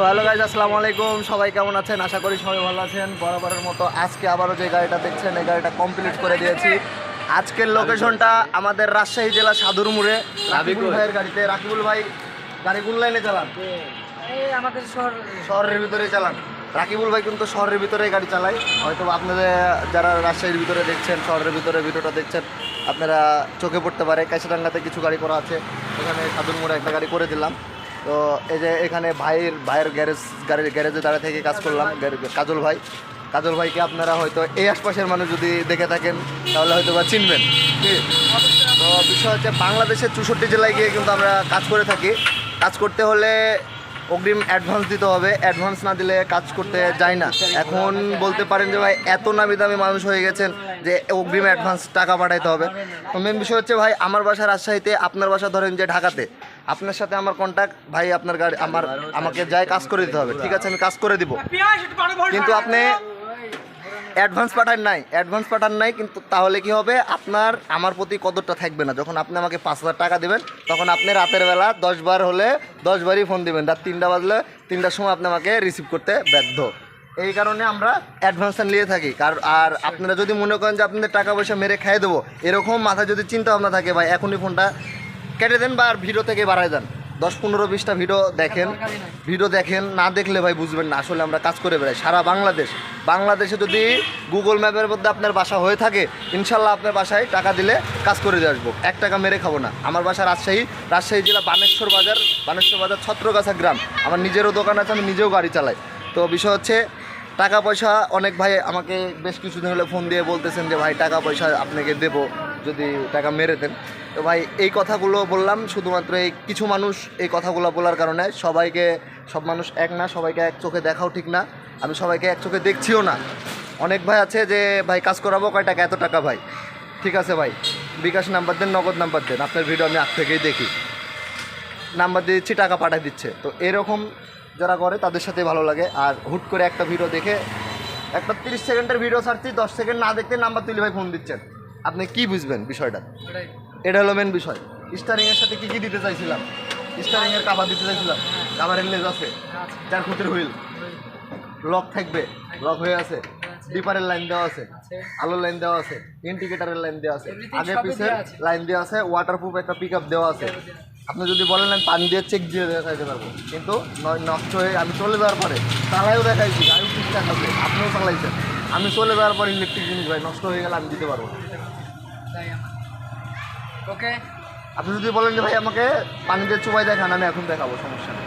So hello guys আসসালামু আলাইকুম। সবাই কেমন আছেন? আশা করি সবাই ভালো আছেন। বরাবরের মতো আজকে আবারও যে গাড়িটা দেখছেন এই গাড়িটা কমপ্লিট করে দিয়েছি। আজকের লোকেশনটা আমাদের রাজশাহী জেলা সাদুরমুড়ে রাকিবুল ভাইয়ের গাড়িতে। রাকিবুল ভাই গাড়ি কোন লাইনে চালান? এই আমাদের শহর শহরের ভিতরে চালান। রাকিবুল ভাই কিন্তু শহরের ভিতরে গাড়ি চালায়। হয়তো আপনাদের যারা রাজশাহীর ভিতরে দেখছেন শহরের ভিতরে ভিডিওটা দেখছেন আপনারা চোখে পড়তে পারে। কাশিরাঙ্গাতে কিছু গাড়ি করা আছে। এখানে সাদুরমুড়ে একটা গাড়ি করে দিলাম। তো এই যে এখানে ভাইয়ের ভাইয়ের গ্যারেজ গাড়ির গ্যারেজে দাঁড়িয়ে থেকে কাজ করলাম কাজল ভাই। কাজল ভাইকে আপনারা হয়তো এই আশপাশের মানুষ যদি দেখে থাকেন, তাহলে হয়তো বা চিনবেন। তো বিষয় হচ্ছে বাংলাদেশের চৌষট্টি জেলায় গিয়ে কিন্তু আমরা কাজ করে থাকি। কাজ করতে হলে অগ্রিম অ্যাডভান্স দিতে হবে। অ্যাডভান্স না দিলে কাজ করতে যায় না। এখন বলতে পারেন যে ভাই, এত নামি দামি মানুষ হয়ে গেছেন যে অগ্রিম অ্যাডভান্স টাকা পাঠাইতে হবে। মেন বিষয় হচ্ছে ভাই, আমার বাসা রাজশাহীতে, আপনার বাসা ধরেন যে ঢাকাতে। আপনার সাথে আমার কন্ট্যাক্ট ভাই আপনার গাড়ি, আমার, আমাকে যাই কাজ করে দিতে হবে, ঠিক আছে, আমি কাজ করে দিব। কিন্তু আপনি অ্যাডভান্স পাঠান নাই অ্যাডভান্স পাঠান নাই, কিন্তু তাহলে কি হবে? আপনার, আমার প্রতি কদরটা থাকবে না। যখন আপনি আমাকে পাঁচ হাজার টাকা দেবেন, তখন আপনি রাতের বেলা দশ বার হলে দশ বারই ফোন দিবেন। রাত তিনটা বাজলে তিনটার সময় আপনি আমাকে রিসিভ করতে বাধ্য এই কারণে আমরা অ্যাডভান্সটা নিয়ে থাকি। কার, আর আপনারা যদি মনে করেন যে আপনাদের টাকা পয়সা মেরে খাইয়ে দেবো, এরকম মাথায় যদি চিন্তা ভাবনা থাকে, ভাই, এখনই ফোনটা কেটে দেন বা আর ভিডিও থেকে বাড়ায় দেন। দশ পনেরো বিশটা ভিডিও দেখেন। ভিডিও দেখেন না দেখলে ভাই বুঝবেন না আসলে আমরা কাজ করে বেড়াই। সারা বাংলাদেশ বাংলাদেশে যদি গুগল ম্যাপের মধ্যে আপনার বাসা হয়ে থাকে ইনশাল্লাহ আপনার বাসায় টাকা দিলে কাজ করে দিয়ে আসব। এক টাকা মেরে খাব না। আমার বাসা রাজশাহী রাজশাহী জেলা বানেশ্বর বাজার বানেশ্বর বাজার ছত্রগাছা গ্রাম। আমার নিজেরও দোকান আছে আমি নিজেও গাড়ি চালাই। তো বিষয় হচ্ছে টাকা পয়সা অনেক ভাই আমাকে বেশ কিছুদিন হলে ফোন দিয়ে বলতেছেন যে ভাই টাকা পয়সা আপনাকে দেবো। যদি টাকা মেরে দেন। তো ভাই, এই কথাগুলো বললাম শুধুমাত্র এই কিছু মানুষ এই কথাগুলো বলার কারণে। সবাইকে, সব মানুষ এক না, সবাইকে এক চোখে দেখাও ঠিক না। আমি সবাইকে এক চোখে দেখছিও না। অনেক ভাই আছে যে, ভাই, কাজ করাবো, কয় টাকা? এত টাকা ভাই। ঠিক আছে ভাই, বিকাশ নাম্বার দেন, নগদ নাম্বার দেন। আপনার ভিডিও আমি আগ থেকেই দেখি। নাম্বার দিয়ে দিচ্ছি, টাকা পাঠিয়ে দিচ্ছে। তো এরকম যারা করে, তাদের সাথে ভালো লাগে। আর হুট করে একটা ভিডিও দেখে, একটা তিরিশ সেকেন্ডের ভিডিও ছাড়ছি, দশ সেকেন্ড না দেখতে নাম্বার তুলে ভাই ফোন দিচ্ছেন। আপনি কি বুঝবেন বিষয়টা? এটা হলো মেন বিষয়। স্টারিংয়ের সাথে কি কি দিতে চাইছিলাম? স্টারিংয়ের কাভার দিতে চাইছিলাম। কাভারের লেজ আছে। চার ফুটের হুইল। লক থাকবে। লক হয়ে আছে। ডিপারের লাইন দেওয়া আছে। আলোর লাইন দেওয়া আছে। ইন্ডিকেটারের লাইন দেওয়া আছে। আগে পিছে লাইন দেওয়া আছে। ওয়াটারপ্রুফ একটা পিক আপ দেওয়া আছে। আপনি যদি বলেন আমি পানি দিয়ে চেক দিয়ে দেখাইতে পারব। কিন্তু নষ্ট হয়ে আমি চলে যাওয়ার পরে চালাইও দেখাইছি। গাড়ি ঠিকঠাক আছে আপনিও চালাইছেন আমি চলে যাওয়ার পর ইলেকট্রিক জিনিস ভাই নষ্ট হয়ে গেলে আমি দিতে পারব না। ওকে আপনি যদি বলেন যে ভাই আমাকে পানি দিয়ে চুবাই দেখান আমি এখন দেখাবো সমস্যা নেই।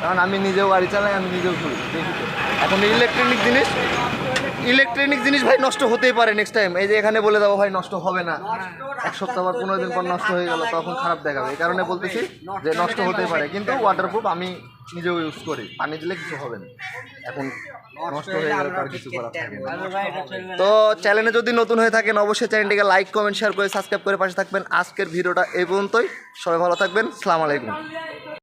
কারণ আমি নিজেও গাড়ি চালাই আমি নিজেও দেখি তো এখন ইলেকট্রনিক জিনিস ইলেকট্রনিক জিনিস ভাই নষ্ট হতেই পারে নেক্সট টাইম এই যে এখানে বলে দেবো ভাই নষ্ট হবে না। এক সপ্তাহ বা পনেরো দিন পর নষ্ট হয়ে গেল তখন খারাপ দেখাবে। এই কারণে বলতেছি যে নষ্ট হতেই পারে। কিন্তু ওয়াটারপ্রুফ আমি নিজেও ইউজ করি পানি দিলে কিছু হবে না। এখন নষ্ট হয়ে গেলে তার কিছু করার থাকে না। তো চ্যানেলে যদি নতুন হয়ে থাকেন অবশ্যই চ্যানেলটিকে লাইক কমেন্ট শেয়ার করে সাবস্ক্রাইব করে পাশে থাকবেন। আজকের ভিডিওটা এই পর্যন্তই। সবাই ভালো থাকবেন। সালাম আলাইকুম।